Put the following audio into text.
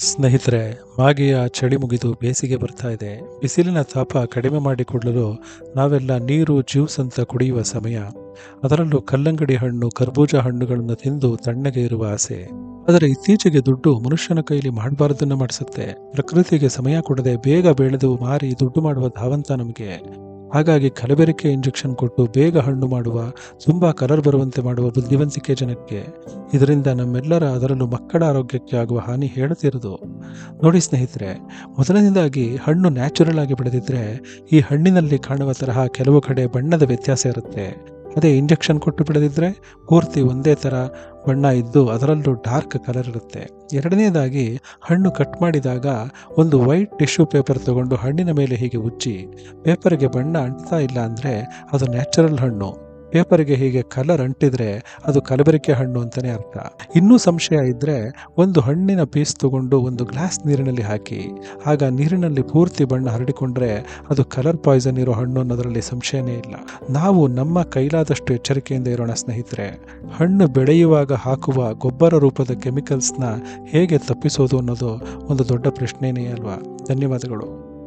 ಸ್ನೇಹಿತರೆ, ಮಾಗಿಯ ಚಳಿ ಮುಗಿದು ಬೇಸಿಗೆ ಬರ್ತಾ ಇದೆ. ಬಿಸಿಲಿನ ತಾಪ ಕಡಿಮೆ ಮಾಡಿಕೊಳ್ಳಲು ನಾವೆಲ್ಲ ನೀರು, ಜ್ಯೂಸ್ ಅಂತ ಕುಡಿಯುವ ಸಮಯ. ಅದರಲ್ಲೂ ಕಲ್ಲಂಗಡಿ ಹಣ್ಣು, ಕರ್ಬೂಜ ಹಣ್ಣುಗಳನ್ನು ತಿಂದು ತಣ್ಣಗೆ ಇರುವ ಆಸೆ. ಆದರೆ ಇತ್ತೀಚೆಗೆ ದುಡ್ಡು ಮನುಷ್ಯನ ಕೈಲಿ ಮಾಡಬಾರದನ್ನು ಮಾಡಿಸುತ್ತೆ. ಪ್ರಕೃತಿಗೆ ಸಮಯ ಕೊಡದೆ ಬೇಗ ಬೆಳೆದು ಮಾರಿ ದುಡ್ಡು ಮಾಡುವ ಧಾವಂತ ನಮಗೆ. ಹಾಗಾಗಿ ಕಲಬೆರಕೆ ಇಂಜೆಕ್ಷನ್ ಕೊಟ್ಟು ಬೇಗ ಹಣ್ಣು ಮಾಡುವ, ತುಂಬ ಕಲರ್ ಬರುವಂತೆ ಮಾಡುವ ಬುದ್ಧಿವಂತಿಕೆ ಜನಕ್ಕೆ. ಇದರಿಂದ ನಮ್ಮೆಲ್ಲರ ಅದರಲ್ಲೂ ಮಕ್ಕಳ ಆರೋಗ್ಯಕ್ಕೆ ಆಗುವ ಹಾನಿ ಹೇಳುತ್ತಿರೋದು ನೋಡಿ ಸ್ನೇಹಿತರೆ, ಮೊದಲನೇದಾಗಿ ಹಣ್ಣು ನ್ಯಾಚುರಲ್ ಆಗಿ ಬೆಳೆದಿದ್ರೆ ಈ ಹಣ್ಣಿನಲ್ಲಿ ಕಾಣುವ ತರಹ ಕೆಲವು ಕಡೆ ಬಣ್ಣದ ವ್ಯತ್ಯಾಸ ಇರುತ್ತೆ. ಅದೇ ಇಂಜೆಕ್ಷನ್ ಕೊಟ್ಟು ಬೆಳೆದಿದ್ರೆ ಪೂರ್ತಿ ಒಂದೇ ಥರ ಬಣ್ಣ ಇದ್ದು ಅದರಲ್ಲೂ ಡಾರ್ಕ್ ಕಲರ್ ಇರುತ್ತೆ. ಎರಡನೇದಾಗಿ ಹಣ್ಣು ಕಟ್ ಮಾಡಿದಾಗ ಒಂದು ವೈಟ್ ಟಿಶ್ಯೂ ಪೇಪರ್ ತಗೊಂಡು ಹಣ್ಣಿನ ಮೇಲೆ ಹೀಗೆ ಉಜ್ಜಿ, ಪೇಪರ್ಗೆ ಬಣ್ಣ ಅಂಟ್ತಾ ಇಲ್ಲ ಅಂದರೆ ಅದು ನ್ಯಾಚುರಲ್ ಹಣ್ಣು. ಪೇಪರ್ಗೆ ಹೀಗೆ ಕಲರ್ ಅಂಟಿದ್ರೆ ಅದು ಕಲಬೆರಕೆ ಹಣ್ಣು ಅಂತಲೇ ಅರ್ಥ. ಇನ್ನೂ ಸಂಶಯ ಇದ್ದರೆ ಒಂದು ಹಣ್ಣಿನ ಪೀಸ್ ತಗೊಂಡು ಒಂದು ಗ್ಲಾಸ್ ನೀರಿನಲ್ಲಿ ಹಾಕಿ, ಆಗ ನೀರಿನಲ್ಲಿ ಪೂರ್ತಿ ಬಣ್ಣ ಹರಡಿಕೊಂಡ್ರೆ ಅದು ಕಲರ್ ಪಾಯ್ಸನ್ ಇರೋ ಹಣ್ಣು ಅನ್ನೋದರಲ್ಲಿ ಸಂಶಯನೇ ಇಲ್ಲ. ನಾವು ನಮ್ಮ ಕೈಲಾದಷ್ಟು ಎಚ್ಚರಿಕೆಯಿಂದ ಇರೋಣ ಸ್ನೇಹಿತರೆ. ಹಣ್ಣು ಬೆಳೆಯುವಾಗ ಹಾಕುವ ಗೊಬ್ಬರ ರೂಪದ ಕೆಮಿಕಲ್ಸ್ನ ಹೇಗೆ ತಪ್ಪಿಸೋದು ಅನ್ನೋದು ಒಂದು ದೊಡ್ಡ ಪ್ರಶ್ನೆಯೇ ಅಲ್ವಾ? ಧನ್ಯವಾದಗಳು.